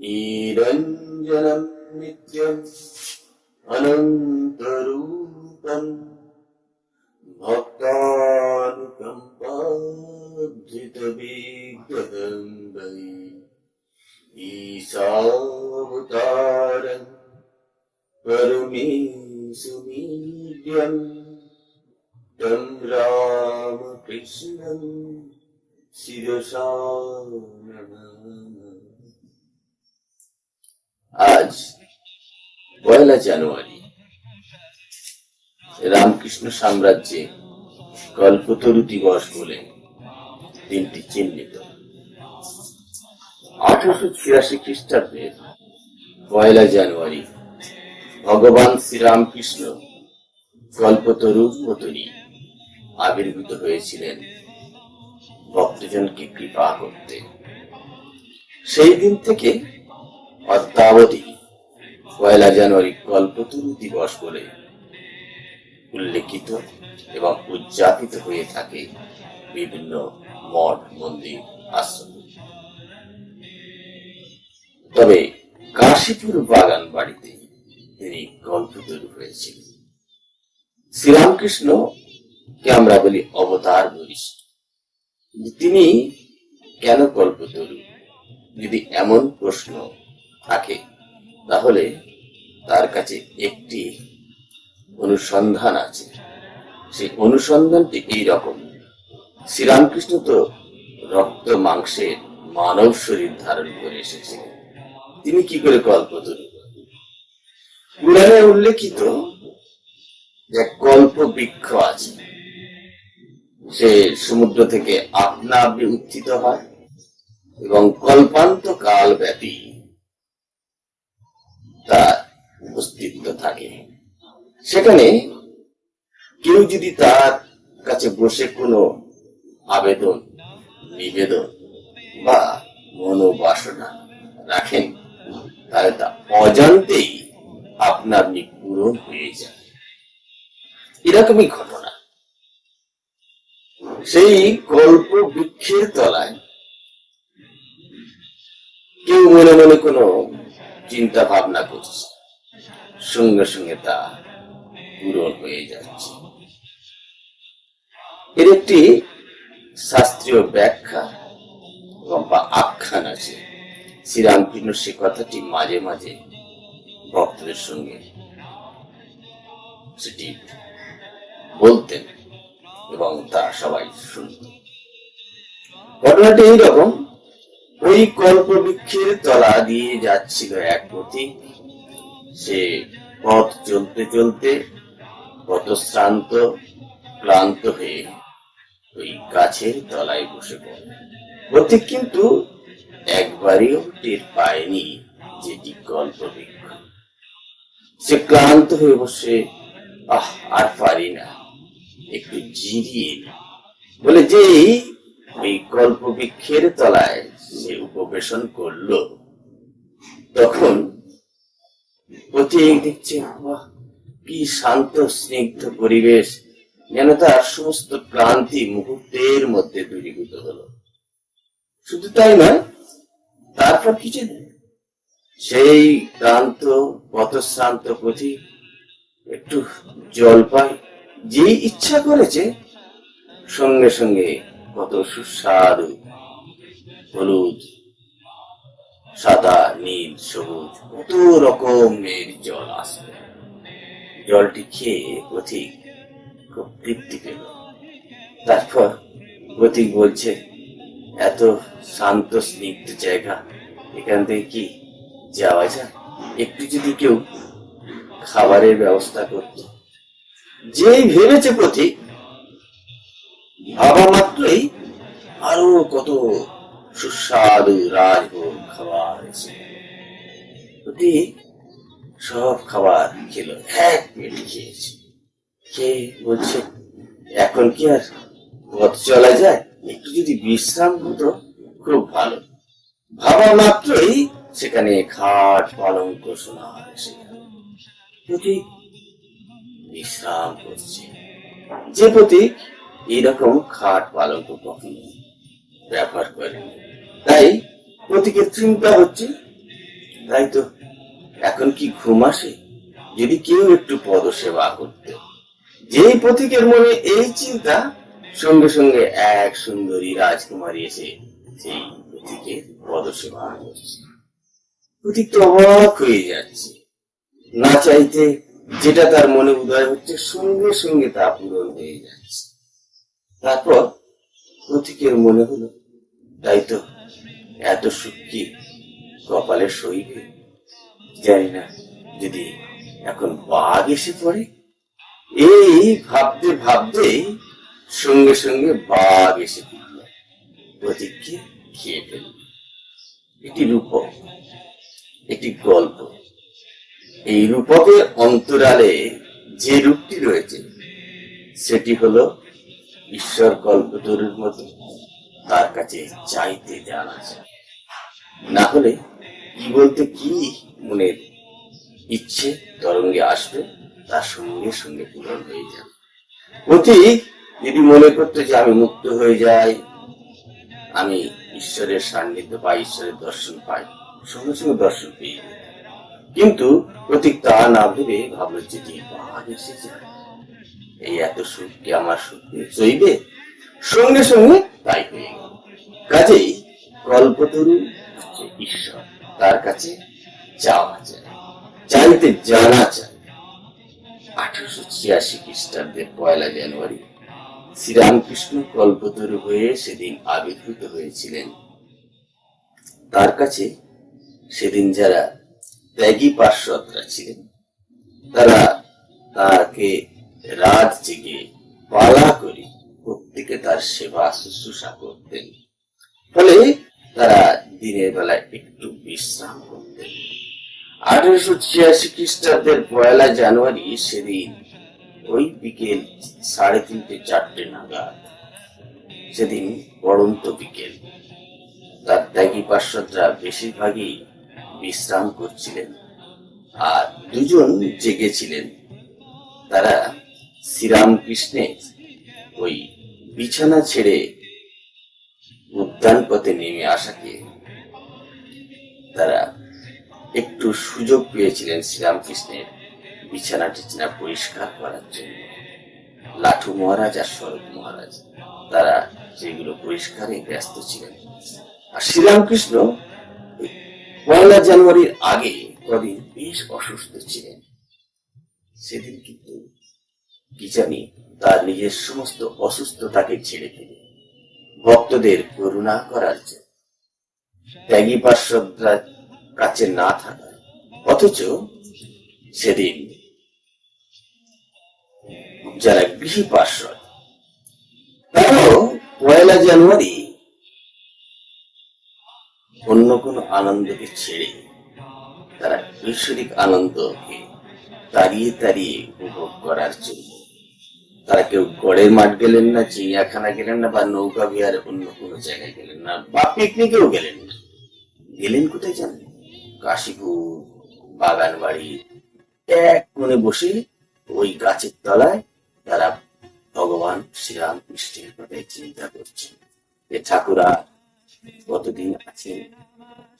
निरञ्जनम् नित्यम् अनन्तरूपम् भक्तानुकम्पाद्धृतबीगम्बै ईशावतारन् करुमि सुमीर्यम् तम् रामकृष्णम् शिरसा আজ পয়লা জানুয়ারি রামকৃষ্ণ সাম্রাজ্যে কল্পতরু দিবস বলে দিনটি চিহ্নিত। আঠারোশো ছিয়াশি খ্রিস্টাব্দের পয়লা জানুয়ারি ভগবান শ্রীরামকৃষ্ণ কল্পতরুর মতনই আবির্ভূত হয়েছিলেন। ভক্তজনকে কৃপা করতে। সেই দিন থেকে অদ্যাবধি পয়লা জানুয়ারি কল্পতরু দিবস বলে উল্লেখিত এবং উদযাপিত হয়ে থাকে বিভিন্ন মঠ, মন্দির, আশ্রম। তবে কাশীপুর বাগান বাড়িতে তিনি কল্পতরু হয়েছিলেন। শ্রীরামকৃষ্ণ কে আমরা বলি অবতার বরিষ্ঠ তিনি কেন কল্পতরু? যদি এমন প্রশ্ন থাকে, তাহলে তার কাছে একটি অনুসন্ধান আছে। সেই অনুসন্ধানটি এই রকম। শ্রীরামকৃষ্ণ তো রক্ত মাংসের মানব শরীর ধারণ করে এসেছিলেন তিনি কি করে কল্পতরু পুরাণে উল্লেখিত এক কল্প বৃক্ষ আছে, সে সমুদ্র থেকে আপনা আপনি উত্থিত হয় এবং কল্পান্ত কাল ব্যাপী তার অস্তিত্ব থাকে। সেখানে কেউ যদি তার কাছে বসে কোনো আবেদন, নিবেদন বা মনোবাসনা রাখেন, তাহলে তা অজান্তেই আপনা আপনি পূরণ হয়ে যায়। এরকমই ঘটনা। সেই কল্প বৃক্ষের তলায় কেউ মনে মনে কোনো চিন্তা ভাবনা করছে। সঙ্গে সঙ্গে তা পূরণ হয়ে যাচ্ছে। এর একটি শাস্ত্রীয় ব্যাখ্যা বা আখ্যান আছে। শ্রীরামকৃষ্ণ সে কথাটি মাঝে মাঝে ভক্তদের সঙ্গে সেটি বলতেন এবং তা সবাই শুনত ঘটনাটি এইরকম ওই কল্প বৃক্ষের তলা দিয়ে যাচ্ছিল এক পথিক। সে পথ চলতে চলতে কত শ্রান্ত ক্লান্ত হয়ে ওই গাছের তলায় বসে পড়ে। পথিক কিন্তু একবারেও টের পায়নি যেটি কল্প বৃক্ষ সে ক্লান্ত হয়ে বসে, আহ, আর পারি না। একটু জিরিয়ে বলে যে এই কল্প বৃক্ষের তলায় সে উপবেশন করল। তখন পথিক দেখছে কি শান্ত, স্নিগ্ধ পরিবেশ। যেন তার সমস্ত ক্লান্তি মুহূর্তের মধ্যে দূরীভূত হলো। শুধু তাই নয়, তারপর কি জানেন সেই ক্লান্ত, পথশ্রান্ত পথিক একটু জল পায় যে ইচ্ছা করেছে, সঙ্গে সঙ্গে কত সুস্বাদু, হলুদ, সাদা, নীল, সবুজ, কত রকমের জল আসবে জলটি খেয়ে পথিক খুব তৃপ্তি পেল। তারপর পথিক বলছে, এত শান্ত, স্নিগ্ধ জায়গা, এখান থেকে কি যাওয়া যায়? একটু যদি কেউ খাবারের ব্যবস্থা করতো। যেই ভেবেছে প্রতীক ভাবা মাত্রই আরও কত সুস্বাদু রাজভোগ খাবার এসে সব খাবার খেলো, এক পেট খেয়েছে। খেয়ে বলছে, এখন কি আর পথ চলা যায়? একটু যদি বিশ্রাম হতো, খুব ভালো। ভাবা মাত্রই সেখানে খাট পালঙ্ক শোনা প্রতীক বিশ্রাম করছে। যে প্রতীক এইরকম খাট পালঙ্ক কখনো ব্যবহার করেনি তাই প্রতীকের চিন্তা হচ্ছে, তাই তো এখন কি ঘুম আসে? যদি কেউ একটু পদ সেবা করতে। যেই পথিকের মনে এই চিন্তা, সঙ্গে সঙ্গে এক সুন্দরী রাজকুমারী এসে সেই পথিকের পদ সেবা করছে। পথিক তো অবাক হয়ে যাচ্ছে। না চাইতে যেটা তার মনে উদয় হচ্ছে, সঙ্গে সঙ্গে তা পূরণ হয়ে যাচ্ছে তারপর পথিকের মনে হলো, তাই তো এত সুখ কি কপালে সইবে জানি না যদি এখন বাঘ এসে পড়ে, এই ভাবতে ভাবতেই সঙ্গে সঙ্গে বাঘ এসে পড়ল। প্রতীককে খেয়ে ফেলল। একটি রূপক, একটি গল্প। এই রূপকের অন্তরালে যে রূপটি রয়েছে, সেটি হলো ঈশ্বর কল্পতরুর মতো তার কাছে চাইতে জানা যায় না হলে কি বলতে কি মনের ইচ্ছে তরঙ্গে আসবে, তার সঙ্গে সঙ্গে পূরণ হয়ে যাবে। অতীক যদি মনে করতো যে আমি মুক্ত হয়ে যাই, আমি ঈশ্বরের সান্নিধ্য পাই, ঈশ্বরের দর্শন পাই, সঙ্গে সঙ্গে দর্শন পেয়ে। কিন্তু প্রতীক তা না ভেবে ভাবলো যে বাঘ এসে যায়। এই এত সুখ কি আমার সুখ? চইবে সঙ্গে সঙ্গে তাই হয়ে গেল কাজেই কল্পতরু ঈশ্বর তার কাছে চাওয়া যায় চাইতে জানা চায় আঠারোশো ছিয়াশি খ্রিস্টাব্দের পয়লা জানুয়ারি, শ্রীরামকৃষ্ণ কল্পতরু হয়ে সেদিন আবির্ভূত হয়েছিলেন। তার কাছে সেদিন যারা ত্যাগী পার্শ্বদরা ছিলেন, তারা তাকে রাত জেগে পালা করে প্রত্যেকে তার সেবা শুশ্রূষা করতেন। ফলে তারা দিনের বেলায় একটু বিশ্রাম করতেন। আঠারোশো ছিয়াশি খ্রিস্টাব্দের পয়লা জানুয়ারি সেদিন ওই বিকেল সাড়ে তিনটে চারটে নাগাদ। সেদিন পড়ন্ত বিকেল। তার ত্যাগী পার্শ্বদরা বেশিরভাগই বিশ্রাম করছিলেন আর দুজন জেগেছিলেন। তারা শ্রীরামকৃষ্ণের ওই বিছানা ছেড়ে উদ্যান পথে নেমে আসাকে তারা একটু সুযোগ পেয়েছিলেন শ্রীরামকৃষ্ণের বিছানা টিছানা পরিষ্কার করার জন্য। লাঠু মহারাজ আর শরৎ মহারাজ, তারা সেগুলো পরিষ্কারে ব্যস্ত ছিলেন। আর শ্রীরামকৃষ্ণ পয়লা জানুয়ারির আগে কদিন বেশ অসুস্থ ছিলেন। সেদিন কিন্তু কি জানি তার নিজের সমস্ত অসুস্থতাকে ছেড়ে ফেলে ভক্তদের করুণা করার জন্য। ত্যাগী পার্শ্বদরা কাছে না থাকায়। অথচ সেদিন যারা গৃহী পার্শ্বদ, তারাও পয়লা জানুয়ারি অন্য কোনো আনন্দকে ছেড়ে তারা ঐশ্বরিক আনন্দকে তাড়িয়ে তাড়িয়ে উপভোগ করার জন্য তারা কেউ গড়ের মাঠ গেলেন না, চিড়িয়াখানা গেলেন না, বা নৌকা বিহারে অন্য কোনো জায়গায় গেলেন না, বা পিকনিকেও গেলেন না। গেলেন কোথায় জানেন? কাশীপুর বাগান বাড়ি এক কোণে বসে ওই গাছের তলায় তারা ভগবান শ্রীরাম কৃষ্ণের কথাই চিন্তা করছেন যে, ঠাকুরা, কতদিন আছেন?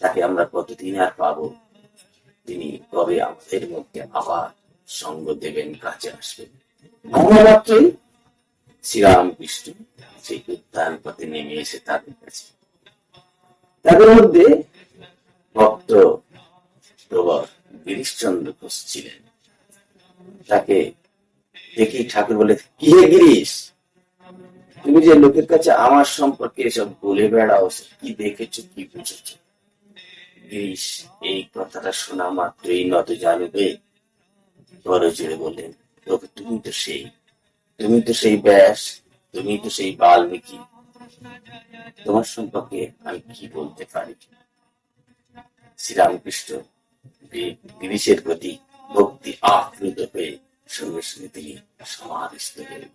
তাকে আমরা কতদিন আর পাবো? তিনি কবে আমাদের মধ্যে আবার সঙ্গ দেবেন, কাছে আসবেন? ভাবা শ্রীরামকৃষ্ণ সেই উদ্যান পথে নেমে এসে তাদের কাছে। তাদের মধ্যে ভক্ত প্রবর গিরিশচন্দ্র ঘোষ ছিলেন। তাকে দেখি ঠাকুর বলে কি হে গিরিশ, তুমি যে লোকের কাছে আমার সম্পর্কে এসব বলে বেড়াও কি দেখেছ, কি বুঝেছ? গিরিশ, এই কথাটা শোনা মাত্রই নত জানবে। বড় জোরে বললেন তুমি তো সেই, তুমি তো সেই ব্যাস, তুমি তো সেই বাল্মীকি। তোমার সম্পর্কে আমি কি বলতে পারি? শ্রীরামকৃষ্ণ প্রতি ভক্তি হয়ে সঙ্গে সঙ্গে তিনি হয়ে গেলেন।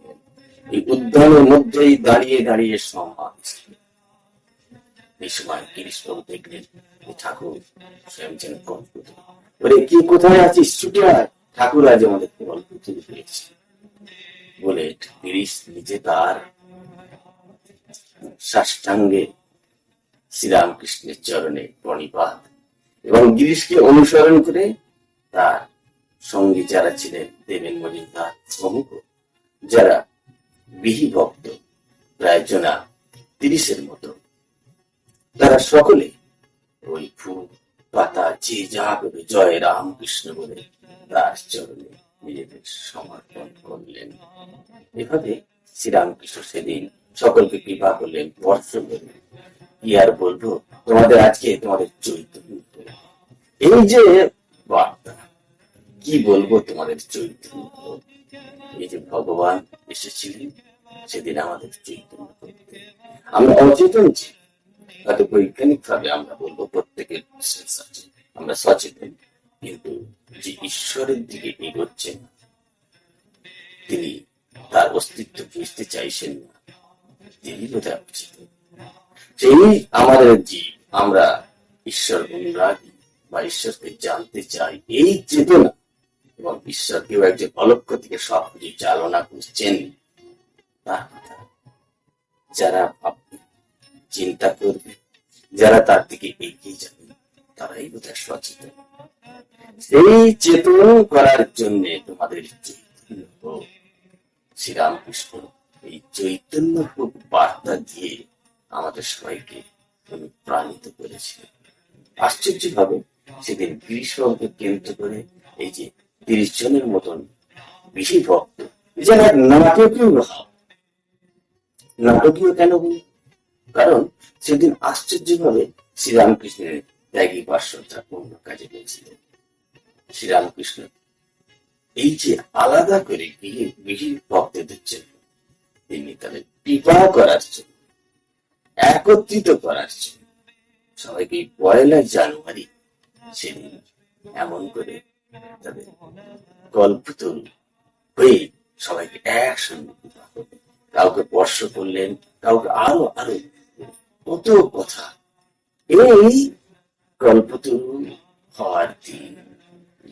এই উদ্যানের মধ্যেই দাঁড়িয়ে দাঁড়িয়ে সমাধিস্থ। এই সময় গিরিশবাবু দেখলেন ঠাকুর স্বয়ং যেন কল্পিত। কি, কোথায় আছিস? ছুটে আয়। ঠাকুর আজ আমাদের কল্পিত বলে গিরিশ নিজে তার সাষ্টাঙ্গে শ্রীরামকৃষ্ণের চরণে প্রণিপাত এবং গিরিশকে অনুসরণ করে তার সঙ্গী যারা ছিলেন দেবেন মজুমদার প্রমুখ, যারা বিহি ভক্ত প্রায় জনা তিরিশের মতো। তারা সকলে ওই ফুল পাতা যে যা করে জয় রামকৃষ্ণ বলে তার চরণে নিজেদের সমর্পণ করলেন। এভাবে শ্রীরামকৃষ্ণ সেদিন সকলকে কৃপা করলেন বর্ষ করলেন। কি আর বলব? তোমাদের আজকে তোমাদের চরিত্র এই যে বার্তা, কি বলব তোমাদের চরিত্র এই যে ভগবান এসেছিলেন, সেদিন আমাদের করতে আমরা অচেতন ছি হয়তো বৈজ্ঞানিক ভাবে আমরা বলব প্রত্যেকের সেন্স আছে। আমরা সচেতন, কিন্তু যে ঈশ্বরের দিকে এগোচ্ছেন, তিনি তার অস্তিত্ব বুঝতে চাইছেন না। তিনি বোধহয় অচেতন সেই আমাদের জীব, আমরা ঈশ্বর অনুরাগী বা ঈশ্বরকে জানতে চাই এই চেতনা এবং ঈশ্বর কেউ একজন অলক্ষ্য থেকে সবকিছু চালনা করছেন। তার কথা যারা ভাববে, চিন্তা করবে, যারা তার দিকে এগিয়ে যাবে, তারাই বোধহয় সচেতন। সেই চেতন করার জন্য তোমাদের চৈতন্য হোক শ্রীরামকৃষ্ণ এই চৈতন্য বার্তা দিয়ে আমাদের সবাইকে অনুপ্রাণিত করেছিলেন। আশ্চর্য ভাবে সেদিন গ্রীষ্মকে কেন্দ্র করে এই যে তিরিশ জনের মতন বেশি ভক্ত যেন এক নাটকীয় নাটকীয় কেন বলি কারণ সেদিন আশ্চর্য ভাবে শ্রীরামকৃষ্ণের ত্যাগী পার্শ্বতা অন্য কাজে পেয়েছিলেন শ্রীরামকৃষ্ণ এই যে আলাদা করে গিয়ে বিহি ভক্তদের জন্য তিনি তাদের বিবাহ করার জন্য, একত্রিত করার জন্য, সবাইকে পয়লা জানুয়ারি সেদিন এমন করে তাদের কল্পতরু হয়ে সবাইকে একসঙ্গে বিবাহ। কাউকে স্পর্শ করলেন, কাউকে আরও আরও কত কথা। এই কল্পতরু হওয়ার দিন।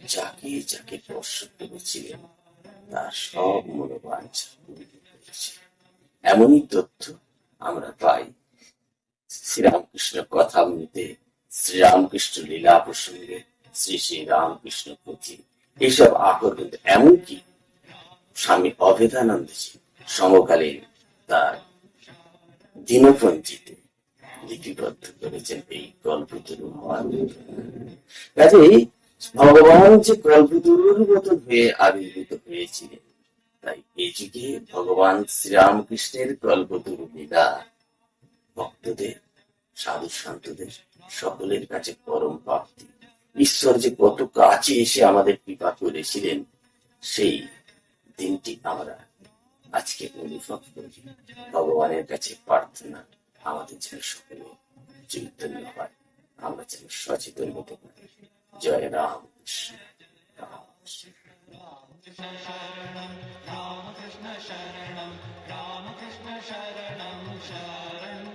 যাকে যাকে স্পর্শ করেছিলেন, তার সব মনোবাঞ্ছা এমনই তথ্য আমরা পাই। শ্রীরামকৃষ্ণ কথামৃতে শ্রীরামকৃষ্ণ লীলা প্রসঙ্গে শ্রী শ্রী রামকৃষ্ণ পুঁথি এইসব আকর এমনকি স্বামী অভেদানন্দজি সমকালীন তার দিনপঞ্জিতে লিপিবদ্ধ করেছেন এই কল্পতরু হওয়ার কাজেই ভগবান যে কল্পতরুর মতো হয়ে আবির্ভূত হয়েছিলেন, তাই এই যুগে ভগবান শ্রীরামকৃষ্ণের কল্পতরু লীলা ভক্তদের, সাধু সন্তদের, সকলের কাছে পরম প্রাপ্তি। ঈশ্বর যে কত কাছে এসে আমাদের কৃপা করেছিলেন, সেই দিনটি আমরা আজকে অনুভব করি। ভগবানের কাছে প্রার্থনা আমাদের যেন সকলে চৈতন্য হয়। আমরা যেন সচেতন হতে পারি। जय राम रामकृष्ण शरणं रामकृष्ण शरणं शरणं